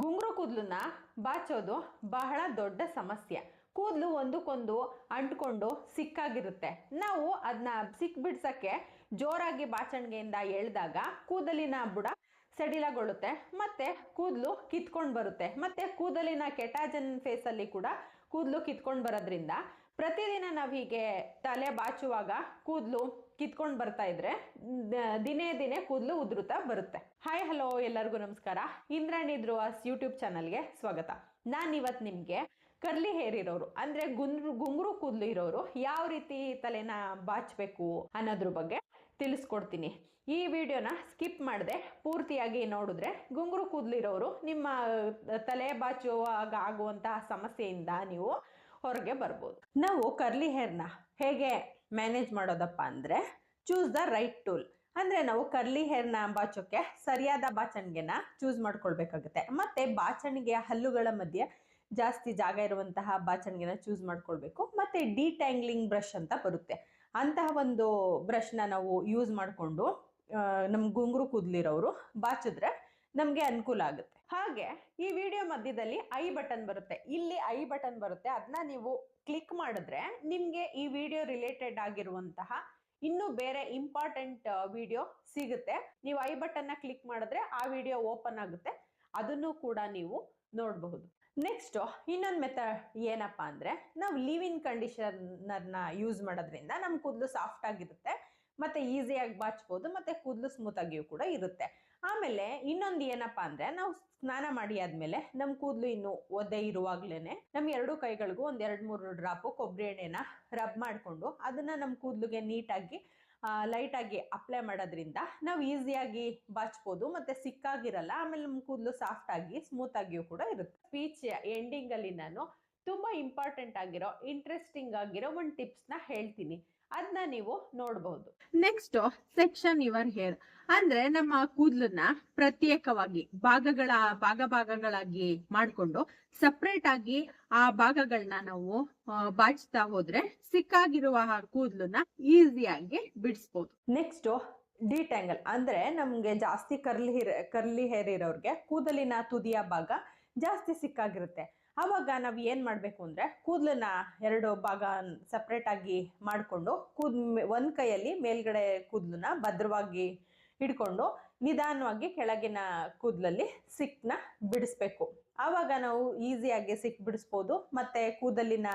ಗುಂಗುರು ಕೂದಲನ್ನ ಬಾಚೋದು ಬಹಳ ದೊಡ್ಡ ಸಮಸ್ಯೆ. ಕೂದಲು ಒಂದಕ್ಕೊಂದು ಅಂಟ್ಕೊಂಡು ಸಿಕ್ಕಾಗಿರುತ್ತೆ. ನಾವು ಅದನ್ನ ಸಿಕ್ ಬಿಡ್ಸಕ್ಕೆ ಜೋರಾಗಿ ಬಾಚಣಿಗೆಯಿಂದ ಎಳೆದಾಗ ಕೂದಲಿನ ಬುಡ ಸಡಿಲಗೊಳ್ಳುತ್ತೆ, ಮತ್ತೆ ಕೂದಲು ಕಿತ್ಕೊಂಡು ಬರುತ್ತೆ. ಮತ್ತೆ ಕೂದಲಿನ ಕೆಟಾಜನ್ ಫೇಸಲ್ಲಿ ಕೂಡ ಕೂದಲು ಕಿತ್ಕೊಂಡು ಬರೋದ್ರಿಂದ ಪ್ರತಿದಿನ ನಾವು ಹೀಗೆ ತಲೆ ಬಾಚುವಾಗ ಕೂದಲು ಕಿತ್ಕೊಂಡು ಬರ್ತಾ ಇದ್ರೆ ದಿನೇ ದಿನೇ ಕೂದಲು ಉದುರುತ್ತಾ ಬರುತ್ತೆ. ಹಾಯ್ ಹಲೋ ಎಲ್ಲರಿಗೂ ನಮಸ್ಕಾರ. ಇಂದ್ರಾಣಿ ಧ್ರುವಾಸ್ ಯೂಟ್ಯೂಬ್ ಚಾನಲ್ಗೆ ಸ್ವಾಗತ. ನಾನು ಇವತ್ತು ನಿಮಗೆ ಕರ್ಲಿ ಹೇರ್ ಇರೋರು, ಅಂದ್ರೆ ಗುಂಗ್ರು ಗುಂಗುರು ಕೂದಲು ಇರೋರು ಯಾವ ರೀತಿ ತಲೆನ ಬಾಚಬೇಕು ಅನ್ನೋದ್ರ ಬಗ್ಗೆ ತಿಳಿಸ್ಕೊಡ್ತೀನಿ. ಈ ವಿಡಿಯೋನ ಸ್ಕಿಪ್ ಮಾಡದೆ ಪೂರ್ತಿಯಾಗಿ ನೋಡಿದ್ರೆ ಗುಂಗುರು ಕೂದಲಿರೋರು ನಿಮ್ಮ, ತಲೆ ಬಾಚುವಾಗ ಆಗುವಂತಹ ಸಮಸ್ಯೆಯಿಂದ ನೀವು ಹೊರಗೆ ಬರ್ಬೋದು. ನಾವು ಕರ್ಲಿ ಹೇರ್ನ ಹೇಗೆ ಮ್ಯಾನೇಜ್ ಮಾಡೋದಪ್ಪ ಅಂದರೆ ಚೂಸ್ ದ ರೈಟ್ ಟೂಲ್ ಅಂದರೆ ನಾವು ಕರ್ಲಿ ಹೇರ್ನ ಬಾಚೋಕ್ಕೆ ಸರಿಯಾದ ಬಾಚಣಿಗೆನ ಚೂಸ್ ಮಾಡ್ಕೊಳ್ಬೇಕಾಗುತ್ತೆ. ಮತ್ತು ಬಾಚಣಿಗೆಯ ಹಲ್ಲುಗಳ ಮಧ್ಯೆ ಜಾಸ್ತಿ ಜಾಗ ಇರುವಂತಹ ಬಾಚಣಿಗೆನ ಚೂಸ್ ಮಾಡ್ಕೊಳ್ಬೇಕು. ಮತ್ತು ಡಿಟ್ಯಾಂಗ್ಲಿಂಗ್ ಬ್ರಷ್ ಅಂತ ಬರುತ್ತೆ. ಅಂತಹ ಒಂದು ಬ್ರಷ್ನ ನಾವು ಯೂಸ್ ಮಾಡಿಕೊಂಡು ನಮ್ಮ ಗುಂಗುರು ಕೂದಲಿರೋರು ಬಾಚಿದ್ರೆ ನಮಗೆ ಅನುಕೂಲ ಆಗುತ್ತೆ. ಹಾಗೆ ಈ ವಿಡಿಯೋ ಮಧ್ಯದಲ್ಲಿ ಐ ಬಟನ್ ಬರುತ್ತೆ. ಇಲ್ಲಿ ಐ ಬಟನ್ ಬರುತ್ತೆ. ಅದನ್ನ ನೀವು ಕ್ಲಿಕ್ ಮಾಡಿದ್ರೆ ನಿಮಗೆ ಈ ವಿಡಿಯೋ ರಿಲೇಟೆಡ್ ಆಗಿರುವಂತಹ ಇನ್ನು ಬೇರೆ ಇಂಪಾರ್ಟೆಂಟ್ ವಿಡಿಯೋ ಸಿಗುತ್ತೆ. ನೀವು ಐ ಬಟನ್ನ ಕ್ಲಿಕ್ ಮಾಡಿದ್ರೆ ಆ ವಿಡಿಯೋ ಓಪನ್ ಆಗುತ್ತೆ. ಅದನ್ನು ಕೂಡ ನೀವು ನೋಡಬಹುದು. ನೆಕ್ಸ್ಟ್ ಇನ್ನೊಂದು ಮೆಥಡ್ ಏನಪ್ಪ ಅಂದ್ರೆ ನಾವು ಲಿವ್ ಇನ್ ಕಂಡೀಷನರ್ನ ಯೂಸ್ ಮಾಡೋದ್ರಿಂದ ನಮ್ಮ ಕೂದಲು ಸಾಫ್ಟ್ ಆಗಿರುತ್ತೆ. ಮತ್ತೆ ಈಸಿಯಾಗಿ ಬಾಚ್ಬೋದು. ಮತ್ತೆ ಕೂದಲು ಸ್ಮೂತ್ ಆಗಿಯೂ ಕೂಡ ಇರುತ್ತೆ. ಆಮೇಲೆ ಇನ್ನೊಂದು ಏನಪ್ಪಾ ಅಂದ್ರೆ ನಾವು ಸ್ನಾನ ಮಾಡಿ ಆದ್ಮೇಲೆ ನಮ್ಮ ಕೂದಲು ಇನ್ನು ಒದ್ದೆ ಇರುವಾಗ್ಲೇನೆ ನಮ್ ಎರಡು ಕೈಗಳಿಗೂ ಒಂದ್ ಎರಡ್ ಮೂರು ಡ್ರಾಪ್ ಕೊಬ್ಬರಿ ಎಣ್ಣೆನ ರಬ್ ಮಾಡ್ಕೊಂಡು ಅದನ್ನ ನಮ್ಮ ಕೂದಲಿಗೆ ನೀಟಾಗಿ ಲೈಟ್ ಆಗಿ ಅಪ್ಲೈ ಮಾಡೋದ್ರಿಂದ ನಾವು ಈಸಿಯಾಗಿ ಬಾಚ್ಬೋದು ಮತ್ತೆ ಸಿಕ್ಕಾಗಿರಲ್ಲ, ಆಮೇಲೆ ನಮ್ಮ ಕೂದಲು ಸಾಫ್ಟ್ ಆಗಿ ಸ್ಮೂತ್ ಆಗಿಯೂ ಕೂಡ ಇರುತ್ತೆ. ಸ್ಪೀಚ್ ಎಂಡಿಂಗ್ ಅಲ್ಲಿ ನಾನು ತುಂಬಾ ಇಂಪಾರ್ಟೆಂಟ್ ಆಗಿರೋ ಇಂಟ್ರೆಸ್ಟಿಂಗ್ ಆಗಿರೋ ಒಂದು ಟಿಪ್ಸ್ನ ಹೇಳ್ತೀನಿ. ನೀವು ನೋಡಬಹುದು ನೆಕ್ಸ್ಟ್ ಸೆಕ್ಷನ್ ಯುವರ್ ಹೇರ್ ಅಂದ್ರೆ ನಮ್ಮ ಕೂದಲನ್ನ ಪ್ರತ್ಯೇಕವಾಗಿ ಭಾಗಗಳ ಭಾಗ ಭಾಗಗಳಾಗಿ ಮಾಡಿಕೊಂಡು ಸಪ್ರೇಟ್ ಆಗಿ ಆ ಭಾಗಗಳನ್ನ ನಾವು ಬಾಚ್ತಾ ಹೋದ್ರೆ ಸಿಕ್ಕಾಗಿರುವ ಕೂದಲನ್ನ ಈಸಿಯಾಗಿ ಬಿಡಿಸ್ಬೋದು. ನೆಕ್ಸ್ಟ್ ಡಿಟ್ಯಾಂಗಲ್ ಅಂದ್ರೆ ನಮ್ಗೆ ಜಾಸ್ತಿ ಕರ್ಲಿ ಹೇರ್ ಕರ್ಲಿ ಹೇರ್ ಇರೋರ್ಗೆ ಕೂದಲಿನ ತುದಿಯ ಭಾಗ ಜಾಸ್ತಿ ಸಿಕ್ಕಾಗಿರುತ್ತೆ. ಆವಾಗ ನಾವು ಏನು ಮಾಡಬೇಕು ಅಂದರೆ ಕೂದಲನ್ನ ಎರಡು ಭಾಗ ಸಪ್ರೇಟಾಗಿ ಮಾಡಿಕೊಂಡು ಕೂದ್ ಒಂದು ಕೈಯಲ್ಲಿ ಮೇಲ್ಗಡೆ ಕೂದಲನ್ನ ಭದ್ರವಾಗಿ ಹಿಡ್ಕೊಂಡು ನಿಧಾನವಾಗಿ ಕೆಳಗಿನ ಕೂದಲಲ್ಲಿ ಸಿಕ್ನ ಬಿಡಿಸ್ಬೇಕು. ಆವಾಗ ನಾವು ಈಸಿಯಾಗಿ ಸಿಕ್ ಬಿಡಿಸ್ಬೋದು. ಮತ್ತು ಕೂದಲಿನ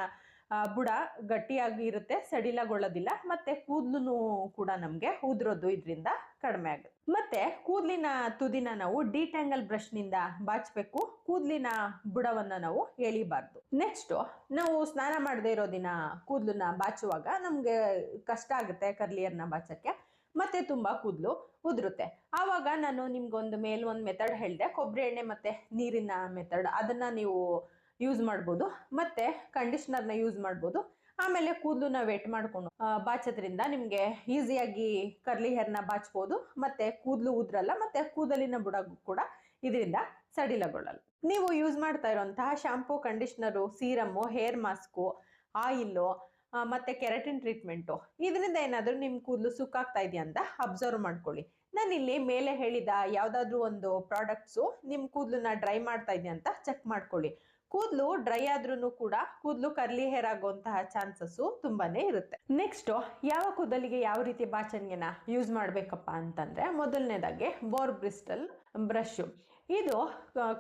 ಬುಡ ಗಟ್ಟಿಯಾಗಿ ಇರುತ್ತೆ, ಸಡಿಲಗೊಳ್ಳೋದಿಲ್ಲ. ಮತ್ತು ಕೂದಲು ಕೂಡ ನಮಗೆ ಉದುರೋದು ಇದರಿಂದ ಕಡಿಮೆ ಆಗುತ್ತೆ. ಮತ್ತೆ ಕೂದಲಿನ ತುದಿನ ನಾವು ಡಿಟ್ಯಾಂಗಲ್ ಬ್ರಷ್ನಿಂದ ಬಾಚಬೇಕು. ಕೂದಲಿನ ಬುಡವನ್ನ ನಾವು ಎಳಿಬಾರ್ದು. ನೆಕ್ಸ್ಟ್, ನಾವು ಸ್ನಾನ ಮಾಡದೇ ಇರೋ ದಿನ ಕೂದಲನ್ನ ಬಾಚುವಾಗ ನಮಗೆ ಕಷ್ಟ ಆಗುತ್ತೆ ಕರ್ಲಿಯರ್ನ ಬಾಚಕ್ಕೆ. ಮತ್ತೆ ತುಂಬಾ ಕೂದಲು ಉದುರುತ್ತೆ. ಆವಾಗ ನಾನು ನಿಮ್ಗೊಂದು ಮೇಲ್ ಒಂದು ಮೆಥಡ್ ಹೇಳಿದೆ. ಕೊಬ್ಬರಿ ಎಣ್ಣೆ ಮತ್ತೆ ನೀರಿನ ಮೆಥಡ್. ಅದನ್ನ ನೀವು ಯೂಸ್ ಮಾಡ್ಬೋದು. ಮತ್ತೆ ಕಂಡೀಷ್ನರ್ನ ಯೂಸ್ ಮಾಡ್ಬೋದು. ಆಮೇಲೆ ಕೂದಲನ್ನ ವೇಟ್ ಮಾಡ್ಕೊಂಡು ಬಾಚೋದ್ರಿಂದ ನಿಮಗೆ ಈಸಿಯಾಗಿ ಕರ್ಲಿ ಹೇರ್ನ ಬಾಚ್ಬೋದು, ಮತ್ತೆ ಕೂದಲು ಉದ್ರಲ್ಲ, ಮತ್ತೆ ಕೂದಲಿನ ಬುಡ ಕೂಡ ಇದರಿಂದ ಸಡಿಲಗೊಳ್ಳಲ್ಲ. ನೀವು ಯೂಸ್ ಮಾಡ್ತಾ ಇರುವಂತಹ shampoo conditioner serum hair mask oil ಮತ್ತೆ ಕೆರಟಿನ್ ಟ್ರೀಟ್ಮೆಂಟು ಇದರಿಂದ ಏನಾದರೂ ನಿಮ್ಮ ಕೂದಲು ಸುಕ್ಕಾಗ್ತಾ ಇದೆಯಾ ಅಂತ ಅಬ್ಸರ್ವ್ ಮಾಡ್ಕೊಳ್ಳಿ. ನಾನು ಇಲ್ಲಿ ಮೇಲೆ ಹೇಳಿದ ಯಾವುದಾದ್ರೂ ಒಂದು ಪ್ರಾಡಕ್ಟ್ಸು ನಿಮ್ಮ ಕೂದಲನ್ನ ಡ್ರೈ ಮಾಡ್ತಾ ಇದೆಯಾ ಅಂತ ಚೆಕ್ ಮಾಡ್ಕೊಳ್ಳಿ. ಕೂದಲು ಡ್ರೈ ಆದ್ರೂ ಕೂಡ ಕೂದಲು ಕರ್ಲಿ ಹೇರ್ ಆಗುವಂತಹ ಚಾನ್ಸಸ್ಸು ತುಂಬಾನೇ ಇರುತ್ತೆ. ನೆಕ್ಸ್ಟ್ ಯಾವ ಕೂದಲಿಗೆ ಯಾವ ರೀತಿ ಬಾಚಣಿಗೆನ ಯೂಸ್ ಮಾಡಬೇಕಪ್ಪ ಅಂತಂದ್ರೆ ಮೊದಲನೇದಾಗಿ ಬೋರ್ ಬ್ರಿಸ್ಟಲ್ ಬ್ರಷ್ ಇದು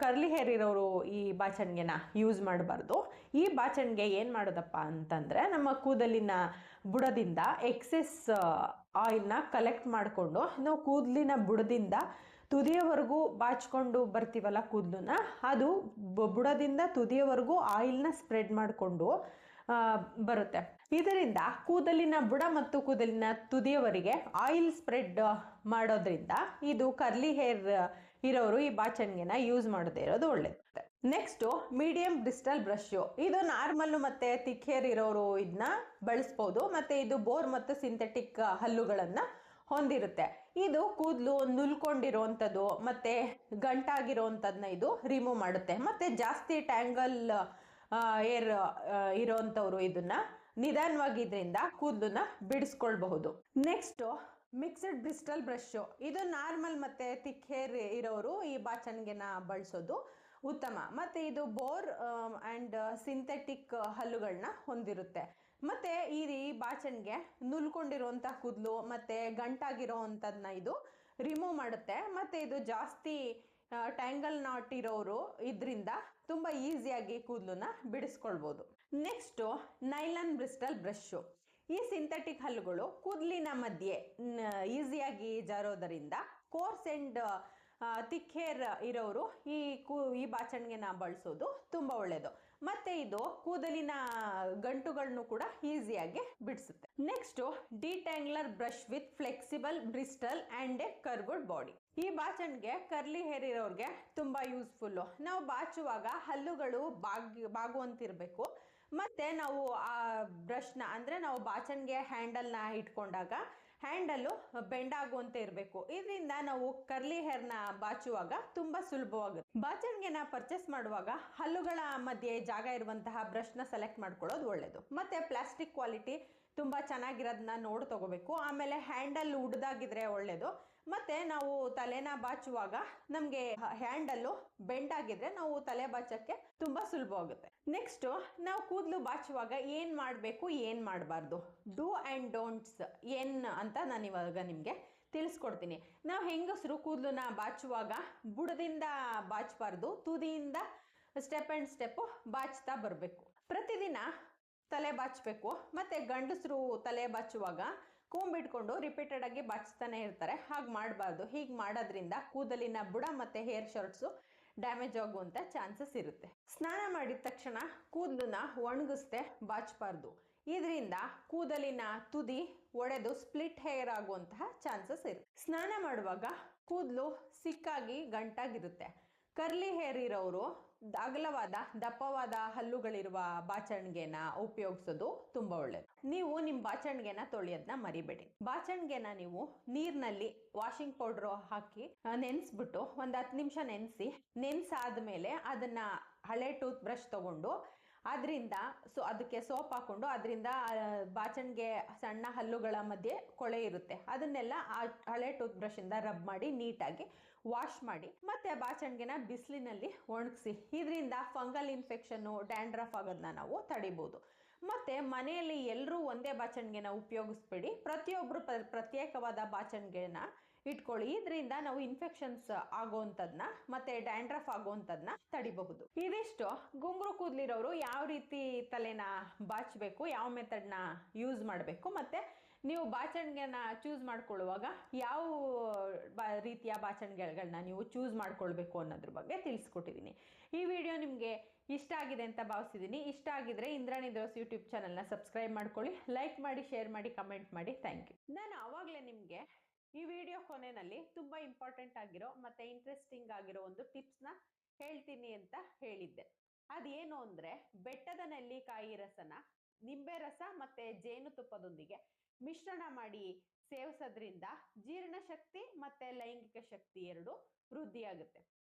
ಕರ್ಲಿ ಹೇರ್ ಇರೋರು ಈ ಬಾಚಣಿಗೆನ ಯೂಸ್ ಮಾಡಬಾರ್ದು. ಈ ಬಾಚಣಿಗೆ ಏನು ಮಾಡೋದಪ್ಪ ಅಂತಂದ್ರೆ ನಮ್ಮ ಕೂದಲಿನ ಬುಡದಿಂದ ಎಕ್ಸೆಸ್ ಆಯಿಲ್ನ ಕಲೆಕ್ಟ್ ಮಾಡಿಕೊಂಡು ನಾವು ಕೂದಲಿನ ಬುಡದಿಂದ ತುದಿಯವರೆಗೂ ಬಾಚ್ಕೊಂಡು ಬರ್ತೀವಲ್ಲ ಕೂದಲನ್ನ? ಅದು ಬುಡದಿಂದ ತುದಿಯವರೆಗೂ ಆಯಿಲ್ನ ಸ್ಪ್ರೆಡ್ ಮಾಡಿಕೊಂಡು ಬರುತ್ತೆ. ಇದರಿಂದ ಕೂದಲಿನ ಬುಡ ಮತ್ತು ಕೂದಲಿನ ತುದಿಯವರಿಗೆ ಆಯಿಲ್ ಸ್ಪ್ರೆಡ್ ಮಾಡೋದ್ರಿಂದ ಇದು ಕರ್ಲಿ ಹೇರ್ ಇರೋರು ಈ ಬಾಚಣಿಗೆನ ಯೂಸ್ ಮಾಡದೇ ಇರೋದು ಒಳ್ಳೇದು ನೆಕ್ಸ್ಟ್ ಮೀಡಿಯಂ ಬ್ರಿಸ್ಟಲ್ ಬ್ರಷ್ ಇದು ನಾರ್ಮಲ್ ಮತ್ತೆ ತಿಕ್ ಹೇರ್ ಇರೋರು ಇದನ್ನ ಬಳಸ್ಬೋದು, ಮತ್ತೆ ಇದು ಬೋರ್ ಮತ್ತು ಸಿಂಥೆಟಿಕ್ ಹಲ್ಲುಗಳನ್ನ ಹೊಂದಿರುತ್ತೆ. ಇದು ಕೂದಲು ನುಲ್ಕೊಂಡಿರೋವಂಥದ್ದು ಮತ್ತೆ ಗಂಟಾಗಿರೋವಂಥದ್ದನ್ನ ಇದು ರಿಮೂವ್ ಮಾಡುತ್ತೆ. ಮತ್ತೆ ಜಾಸ್ತಿ ಟ್ಯಾಂಗಲ್ ಏರ್ ಇರೋವಂಥವ್ರು ಇದನ್ನ ನಿಧಾನವಾಗಿ ಇದರಿಂದ ಕೂದಲನ್ನ ಬಿಡಿಸ್ಕೊಳ್ಬಹುದು. ನೆಕ್ಸ್ಟ್ ಮಿಕ್ಸ್ಡ್ ಬ್ರಿಸ್ಟಲ್ ಬ್ರಷ್ಷು ಇದು ನಾರ್ಮಲ್ ಮತ್ತೆ ತಿಕ್ ಹೇರ್ ಇರೋರು ಈ ಬಾಚಣಿಗೆನ ಬಳಸೋದು ಉತ್ತಮ. ಮತ್ತು ಇದು ಬೋರ್ ಆ್ಯಂಡ್ ಸಿಂಥೆಟಿಕ್ ಹಲ್ಲುಗಳನ್ನ ಹೊಂದಿರುತ್ತೆ. ಮತ್ತು ಈ ರೀ ಬಾಚಣಿಗೆ ನುಲ್ಕೊಂಡಿರುವಂಥ ಕೂದಲು ಮತ್ತೆ ಗಂಟಾಗಿರೋ ಅಂತದನ್ನ ಇದು ರಿಮೂವ್ ಮಾಡುತ್ತೆ. ಮತ್ತೆ ಇದು ಜಾಸ್ತಿ ಟ್ಯಾಂಗಲ್ ನಾಟ್ ಇರೋರು ಇದರಿಂದ ತುಂಬ ಈಸಿಯಾಗಿ ಕೂದಲನ್ನ ಬಿಡಿಸ್ಕೊಳ್ಬೋದು. ನೆಕ್ಸ್ಟು ನೈಲಾನ್ ಬ್ರಿಸ್ಟಲ್ ಬ್ರಷ್ಷು ಈ ಸಿಂಥೆಟಿಕ್ ಹಲ್ಲುಗಳು ಕೂದಲಿನ ಮಧ್ಯೆ ಈಸಿಯಾಗಿ ಜಾರೋದರಿಂದ ಕೋರ್ಸ್ ಆ್ಯಂಡ್ ತಿಕ್ ಹೇರ್ ಇರೋರು ಈ ಕೂ, ಈ ಬಾಚಣಿಗೆನ ಬಳಸೋದು ತುಂಬ ಒಳ್ಳೆಯದು ಮತ್ತು ಇದು ಕೂದಲಿನ ಗಂಟುಗಳನ್ನು ಕೂಡ ಈಸಿಯಾಗಿ ಬಿಡಿಸುತ್ತೆ. Next detangler brush with flexible bristle and a curved body ಈ ಬಾಚಣಿಗೆ ಕರ್ಲಿ ಹೇರ್ ಇರೋರಿಗೆ ತುಂಬಾ ಯೂಸ್ಫುಲ್ ನಾವು ಬಾಚುವಾಗ ಹಲ್ಲುಗಳು ಬಾಗಿ, ಬಾಗುವಂತಿರಬೇಕು. ಮತ್ತೆ ನಾವು ಆ ಬ್ರಷ್ನ ಅಂದ್ರೆ ನಾವು ಬಾಚಣಿಗೆ ಹ್ಯಾಂಡಲ್ನ ಇಟ್ಕೊಂಡಾಗ ಹ್ಯಾಂಡಲ್ಲು ಬೆಂಡ್ ಆಗುವಂತೆ ಇರಬೇಕು. ಇದರಿಂದ ನಾವು ಕರ್ಲಿ ಹೇರ್ನ ಬಾಚುವಾಗ ತುಂಬ ಸುಲಭವಾಗುತ್ತೆ. ಬಾಚಣಿಗೆನ ಪರ್ಚೇಸ್ ಮಾಡುವಾಗ ಹಲ್ಲುಗಳ ಮಧ್ಯೆ ಜಾಗ ಇರುವಂತಹ ಬ್ರಷ್ನ ಸೆಲೆಕ್ಟ್ ಮಾಡ್ಕೊಳ್ಳೋದು ಒಳ್ಳೆಯದು ಮತ್ತು ಪ್ಲಾಸ್ಟಿಕ್ ಕ್ವಾಲಿಟಿ ತುಂಬ ಚೆನ್ನಾಗಿರೋದನ್ನ ನೋಡಿ ತಗೋಬೇಕು. ಆಮೇಲೆ ಹ್ಯಾಂಡಲ್ ಉಡ್ದಾಗಿದ್ರೆ ಒಳ್ಳೆಯದು ಮತ್ತು ನಾವು ತಲೆನ ಬಾಚುವಾಗ ನಮಗೆ ಹ್ಯಾಂಡಲ್ಲು ಬೆಂಡ್ ಆಗಿದ್ರೆ ನಾವು ತಲೆ ಬಾಚಕ್ಕೆ ತುಂಬ ಸುಲಭವಾಗುತ್ತೆ ನೆಕ್ಸ್ಟು ನಾವು ಕೂದಲು ಬಾಚುವಾಗ ಏನು ಮಾಡಬೇಕು, ಏನು ಮಾಡಬಾರ್ದು? ಡೂ ಆ್ಯಂಡ್ ಡೋಂಟ್ಸ್ ಏನ್ ಅಂತ ನಾನು ಇವಾಗ ನಿಮಗೆ ತಿಳಿಸ್ಕೊಡ್ತೀನಿ. ನಾವು ಹೆಂಗಸರು ಕೂದಲನ್ನ ಬಾಚುವಾಗ ಬುಡದಿಂದ ಬಾಚಬಾರ್ದು, ತುದಿಯಿಂದ ಸ್ಟೆಪ್ ಆ್ಯಂಡ್ ಸ್ಟೆಪ್ಪು ಬಾಚ್ತಾ ಬರಬೇಕು. ಪ್ರತಿದಿನ ತಲೆ ಬಾಚಬೇಕು. ಮತ್ತು ಗಂಡಸರು ತಲೆ ಬಾಚುವಾಗ ಕೂಂಬಿಟ್ಕೊಂಡು ರಿಪೀಟೆಡ್ ಆಗಿ ಬಾಚ್ತಾನೆ ಇರ್ತಾರೆ. ಹಾಗೆ ಮಾಡಬಾರ್ದು. ಹೀಗೆ ಮಾಡೋದ್ರಿಂದ ಕೂದಲಿನ ಬುಡ ಮತ್ತು ಹೇರ್ ಶರ್ಟ್ಸು ಡ್ಯಾಮೇಜ್ ಆಗುವಂಥ ಚಾನ್ಸಸ್ ಇರುತ್ತೆ. ಸ್ನಾನ ಮಾಡಿದ ತಕ್ಷಣ ಕೂದಲನ್ನ ಒಣಗಿಸ್ದೆ ಬಾಚಬಾರ್ದು. ಇದರಿಂದ ಕೂದಲಿನ ತುದಿ ಒಡೆದು ಸ್ಪ್ಲಿಟ್ ಹೇರ್ ಆಗುವಂತಹ ಚಾನ್ಸಸ್ ಇರುತ್ತೆ. ಸ್ನಾನ ಮಾಡುವಾಗ ಕೂದಲು ಸಿಕ್ಕಾಗಿ ಗಂಟಾಗಿರುತ್ತೆ. ಕರ್ಲಿ ಹೇರ್ ಇರೋರು ಅಗಲವಾದ, ದಪ್ಪವಾದ ಹಲ್ಲುಗಳಿರುವ ಬಾಚಣಿಗೆನ ಉಪಯೋಗಿಸೋದು ತುಂಬಾ ಒಳ್ಳೇದು. ನೀವು ನಿಮ್ಮ ಬಾಚಣಿಗೆನ ತೊಳೆಯೋದನ್ನ ಮರಿಬೇಡಿ. ಬಾಚಣಿಗೆನ ನೀವು ನೀರ್ನಲ್ಲಿ ವಾಷಿಂಗ್ ಪೌಡರ್ ಹಾಕಿ ನೆನ್ಸ್ಬಿಟ್ಟು ಒಂದ್ ಹತ್ತು ನಿಮಿಷ ನೆನೆಸಿ, ನೆನ್ಸಾದ್ಮೇಲೆ ಅದನ್ನ ಹಳೆ ಟೂತ್ ಬ್ರಷ್ ತಗೊಂಡು ಅದರಿಂದ ಸೊ ಅದಕ್ಕೆ ಸೋಪ್ ಹಾಕ್ಕೊಂಡು ಅದರಿಂದ ಬಾಚಣಿಗೆ ಸಣ್ಣ ಹಲ್ಲುಗಳ ಮಧ್ಯೆ ಕೊಳೆ ಇರುತ್ತೆ. ಅದನ್ನೆಲ್ಲ ಆ ಹಳೆ ಟೂತ್ ಬ್ರಷಿಂದ ರಬ್ ಮಾಡಿ ನೀಟಾಗಿ ವಾಶ್ ಮಾಡಿ, ಮತ್ತೆ ಬಾಚಣಿಗೆನ ಬಿಸಿಲಿನಲ್ಲಿ ಒಣಗಿಸಿ, ಇದರಿಂದ ಫಂಗಲ್ ಇನ್ಫೆಕ್ಷನ್ನು, ಡ್ಯಾಂಡ್ರಫ್ ಆಗೋದನ್ನ ನಾವು ತಡಿಬೋದು. ಮತ್ತು ಮನೆಯಲ್ಲಿ ಎಲ್ಲರೂ ಒಂದೇ ಬಾಚಣಿಗೆನ ಉಪಯೋಗಿಸ್ಬೇಡಿ. ಪ್ರತಿಯೊಬ್ಬರು ಪ್ರ, ಪ್ರತ್ಯೇಕವಾದ ಬಾಚಣಿಗೆನ ಇಟ್ಕೊಳ್ಳಿ. ಇದರಿಂದ ನಾವು ಇನ್ಫೆಕ್ಷನ್ಸ್ ಆಗೋವಂಥದ್ನ ಮತ್ತೆ ಡ್ಯಾಂಡ್ರಫ್ ಆಗೋವಂಥದ್ದನ್ನ ತಡಿಬಹುದು. ಇದಿಷ್ಟು ಗುಂಗುರು ಕೂದಲಿರೋರು ಯಾವ ರೀತಿ ತಲೆನ ಬಾಚಬೇಕು, ಯಾವ ಮೆಥಡ್ನ ಯೂಸ್ ಮಾಡಬೇಕು ಮತ್ತೆ ನೀವು ಬಾಚಣಿಗೆನ ಚೂಸ್ ಮಾಡ್ಕೊಳ್ಳುವಾಗ ಯಾವ ರೀತಿಯ ಬಾಚಣಿಗೆಗಳನ್ನ ನೀವು ಚೂಸ್ ಮಾಡ್ಕೊಳ್ಬೇಕು ಅನ್ನೋದ್ರ ಬಗ್ಗೆ ತಿಳಿಸ್ಕೊಟ್ಟಿದ್ದೀನಿ ಈ ವಿಡಿಯೋ ನಿಮಗೆ ಇಷ್ಟ ಆಗಿದೆ ಅಂತ ಭಾವಿಸಿದ್ದೀನಿ ಇಷ್ಟ ಆಗಿದ್ರೆ ಇಂದ್ರಾಣಿ ದೋಸ್ ಯೂಟ್ಯೂಬ್ ಚಾನಲ್ನ ಸಬ್ಸ್ಕ್ರೈಬ್ ಮಾಡ್ಕೊಳ್ಳಿ. ಲೈಕ್ ಮಾಡಿ ಶೇರ್ ಮಾಡಿ ಕಮೆಂಟ್ ಮಾಡಿ. ಥ್ಯಾಂಕ್ ಯು ನಾನು ಆವಾಗಲೇ ನಿಮಗೆ ಈ ವಿಡಿಯೋ ಕೊನೆಯಲ್ಲಿ ತುಂಬಾ ಇಂಪಾರ್ಟೆಂಟ್ ಆಗಿರೋ ಮತ್ತೆ ಇಂಟ್ರೆಸ್ಟಿಂಗ್ ಆಗಿರೋ ಒಂದು ಟಿಪ್ಸ್ನ ಹೇಳ್ತೀನಿ ಅಂತ ಹೇಳಿದ್ದೆ. ಅದೇನು ಅಂದ್ರೆ ಬೆಟ್ಟದ ನೆಲ್ಲಿಕಾಯಿ ರಸನ ನಿಂಬೆ ರಸ ಮತ್ತೆ ಜೇನುತುಪ್ಪದೊಂದಿಗೆ ಮಿಶ್ರಣ ಮಾಡಿ ಸೇವಿಸೋದ್ರಿಂದ ಜೀರ್ಣಶಕ್ತಿ ಮತ್ತೆ ಲೈಂಗಿಕ ಶಕ್ತಿ ಎರಡು ವೃದ್ಧಿಯಾಗುತ್ತೆ.